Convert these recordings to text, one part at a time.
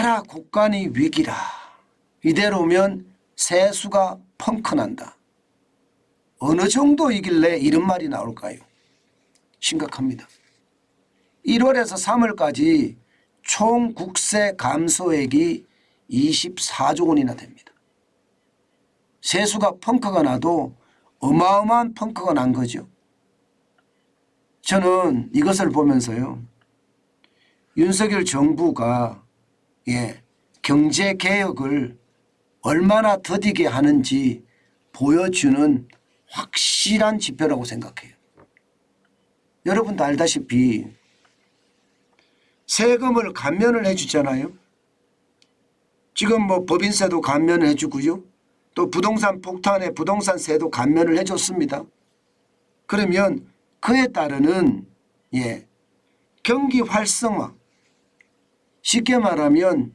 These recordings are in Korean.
나라 국간이 위기라. 이대로면 세수가 펑크난다. 어느 정도이길래 이런 말이 나올까요? 심각합니다. 1월에서 3월까지 총 국세 감소액이 24조 원이나 됩니다. 세수가 펑크가 나도 어마어마한 펑크가 난 거죠. 저는 이것을 보면서요. 윤석열 정부가 예, 경제 개혁을 얼마나 더디게 하는지 보여주는 확실한 지표라고 생각해요. 여러분도 알다시피 세금을 감면을 해주잖아요. 지금 뭐 법인세도 감면을 해주고요. 또 부동산 폭탄에 부동산 세도 감면을 해줬습니다. 그러면 그에 따르는 예 경기 활성화 쉽게 말하면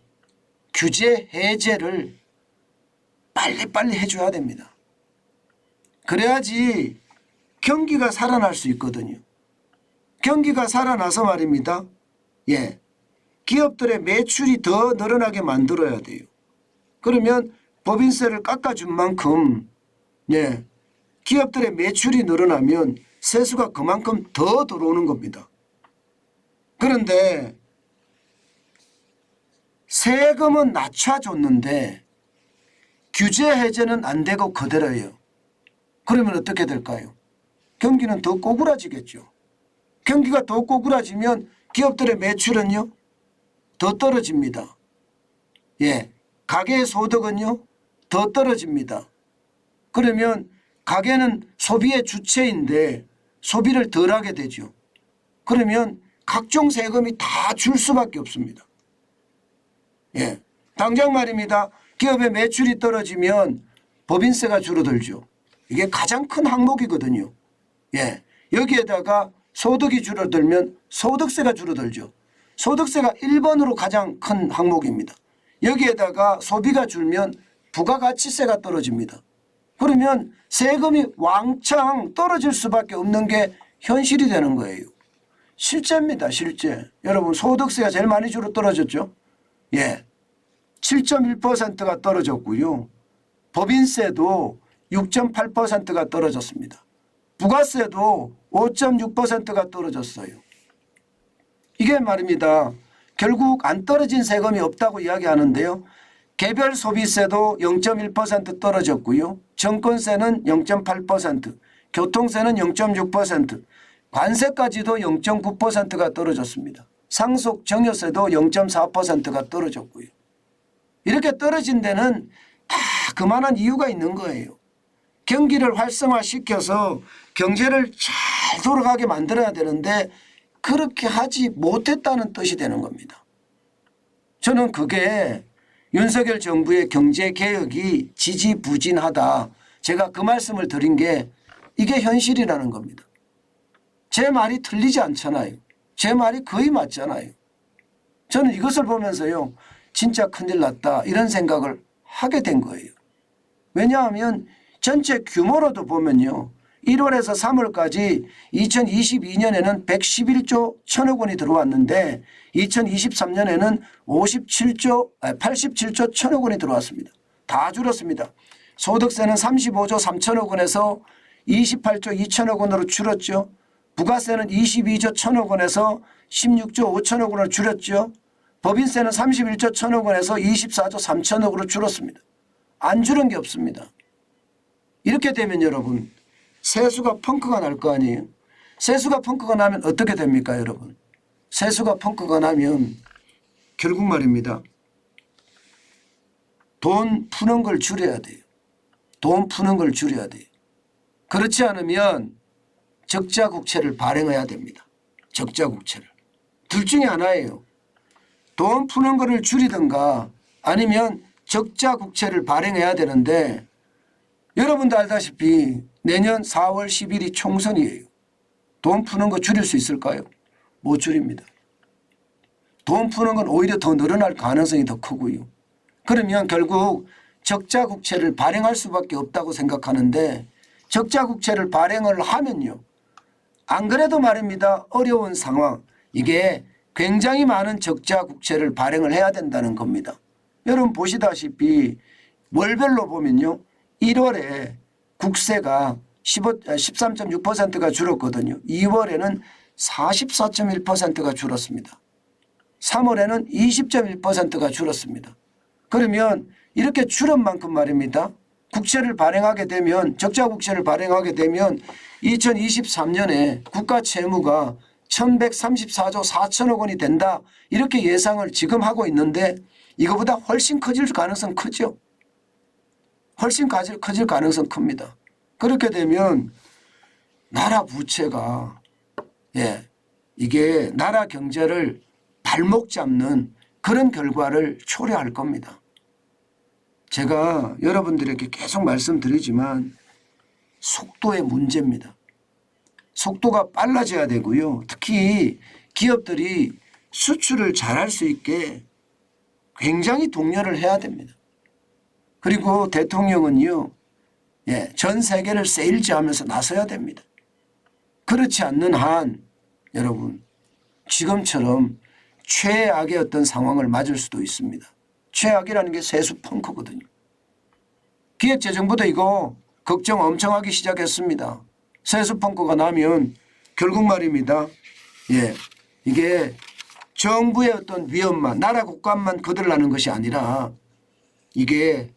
규제 해제를 빨리빨리 해줘야 됩니다. 그래야지 경기가 살아날 수 있거든요. 경기가 살아나서 말입니다. 예. 기업들의 매출이 더 늘어나게 만들어야 돼요. 그러면 법인세를 깎아준 만큼 예. 기업들의 매출이 늘어나면 세수가 그만큼 더 들어오는 겁니다. 그런데 세금은 낮춰줬는데 규제 해제는 안 되고 그대로예요. 그러면 어떻게 될까요? 경기는 더 꼬꾸라지겠죠. 경기가 더 꼬꾸라지면 기업들의 매출은요 더 떨어집니다. 예, 가계의 소득은요 더 떨어집니다. 그러면 가계는 소비의 주체인데 소비를 덜 하게 되죠. 그러면 각종 세금이 다 줄 수밖에 없습니다. 예, 당장 말입니다. 기업의 매출이 떨어지면 법인세가 줄어들죠. 이게 가장 큰 항목이거든요. 예, 여기에다가 소득이 줄어들면 소득세가 줄어들죠. 소득세가 1번으로 가장 큰 항목입니다. 여기에다가 소비가 줄면 부가가치세가 떨어집니다. 그러면 세금이 왕창 떨어질 수밖에 없는 게 현실이 되는 거예요. 실제입니다. 실제. 여러분 소득세가 제일 많이 줄어 떨어졌죠. 예. 7.1%가 떨어졌고요. 법인세도 6.8%가 떨어졌습니다. 부가세도 5.6%가 떨어졌어요. 이게 말입니다. 결국 안 떨어진 세금이 없다고 이야기하는데요. 개별 소비세도 0.1% 떨어졌고요. 정권세는 0.8%, 교통세는 0.6%, 관세까지도 0.9%가 떨어졌습니다. 상속 정여세도 0.4%가 떨어졌고요. 이렇게 떨어진 데는 다 그만한 이유가 있는 거예요. 경기를 활성화시켜서 경제를 잘 돌아가게 만들어야 되는데 그렇게 하지 못했다는 뜻이 되는 겁니다. 저는 그게 윤석열 정부의 경제 개혁이 지지부진하다. 제가 그 말씀을 드린 게 이게 현실이라는 겁니다. 제 말이 틀리지 않잖아요. 제 말이 거의 맞잖아요. 저는 이것을 보면서요. 진짜 큰일 났다. 이런 생각을 하게 된 거예요. 왜냐하면 전체 규모로도 보면요. 1월에서 3월까지 2022년에는 111조 천억 원이 들어왔는데 2023년에는 57조, 87조 천억 원이 들어왔습니다. 다 줄었습니다. 소득세는 35조 3천억 원에서 28조 2천억 원으로 줄었죠. 부가세는 22조 천억 원에서 16조 5천억 원으로 줄였죠. 법인세는 31조 천억 원에서 24조 3천억으로 줄었습니다. 안 줄은 게 없습니다. 이렇게 되면 여러분 세수가 펑크가 날 거 아니에요. 세수가 펑크가 나면 어떻게 됩니까 여러분. 세수가 펑크가 나면 결국 말입니다. 돈 푸는 걸 줄여야 돼요. 돈 푸는 걸 줄여야 돼요. 그렇지 않으면 적자 국채를 발행해야 됩니다. 적자 국채를. 둘 중에 하나예요. 돈 푸는 거를 줄이든가 아니면 적자 국채를 발행해야 되는데 여러분도 알다시피 내년 4월 10일이 총선이에요. 돈 푸는 거 줄일 수 있을까요? 못 줄입니다. 돈 푸는 건 오히려 더 늘어날 가능성이 더 크고요. 그러면 결국 적자 국채를 발행할 수밖에 없다고 생각하는데 적자 국채를 발행을 하면요. 안 그래도 말입니다. 어려운 상황. 이게 굉장히 많은 적자 국채를 발행을 해야 된다는 겁니다. 여러분 보시다시피 월별로 보면요. 1월에 국세가 15, 13.6%가 줄었거든요. 2월에는 44.1%가 줄었습니다. 3월에는 20.1%가 줄었습니다. 그러면 이렇게 줄은 만큼 말입니다. 국채를 발행하게 되면 적자 국채를 발행하게 되면 2023년에 국가 채무가 1134조 4천억 원이 된다. 이렇게 예상을 지금 하고 있는데 이거보다 훨씬 커질 가능성 크죠. 훨씬 가질- 커질 가능성 큽니다. 그렇게 되면 나라 부채가 예 이게 나라 경제를 발목 잡는 그런 결과를 초래할 겁니다. 제가 여러분들에게 계속 말씀드리지만 속도의 문제입니다. 속도가 빨라져야 되고요. 특히 기업들이 수출을 잘할 수 있게 굉장히 독려를 해야 됩니다. 그리고 대통령은요, 예, 전 세계를 세일즈하면서 나서야 됩니다. 그렇지 않는 한 여러분 지금처럼 최악의 어떤 상황을 맞을 수도 있습니다. 최악이라는 게 세수 펑크거든요. 기획재정부도 이거 걱정 엄청 하기 시작했습니다. 세수 펑크가 나면 결국 말입니다. 예, 이게 정부의 어떤 위험만 나라 국감만 거들나는 것이 아니라 이게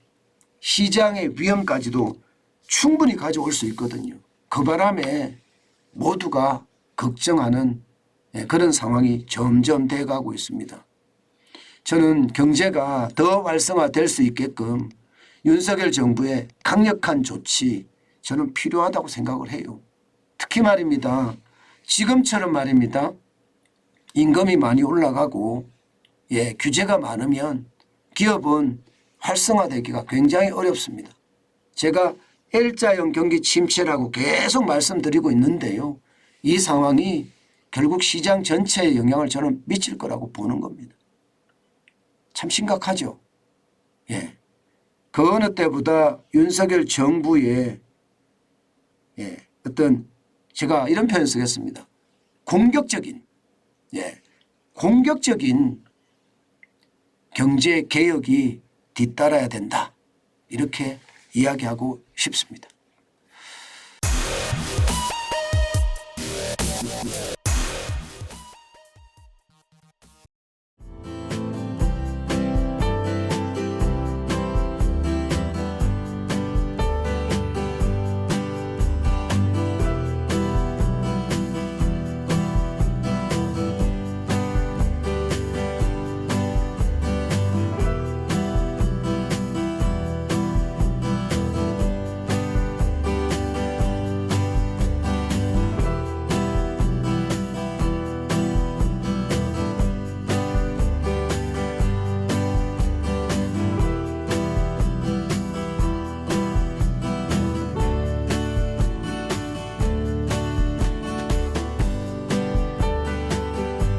시장의 위험까지도 충분히 가져올 수 있거든요. 그 바람에 모두가 걱정하는 예, 그런 상황이 점점 돼가고 있습니다. 저는 경제가 더 활성화될 수 있게끔 윤석열 정부의 강력한 조치 저는 필요하다고 생각을 해요. 특히 말입니다. 지금처럼 말입니다. 임금이 많이 올라가고 예, 규제가 많으면 기업은 활성화되기가 굉장히 어렵습니다. 제가 L자형 경기 침체라고 계속 말씀드리고 있는데요. 이 상황이 결국 시장 전체에 영향을 저는 미칠 거라고 보는 겁니다. 참 심각하죠. 예. 그 어느 때보다 윤석열 정부의 예, 어떤 제가 이런 표현 쓰겠습니다. 공격적인 예, 공격적인 경제 개혁이 뒤따라야 된다. 이렇게 이야기하고 싶습니다.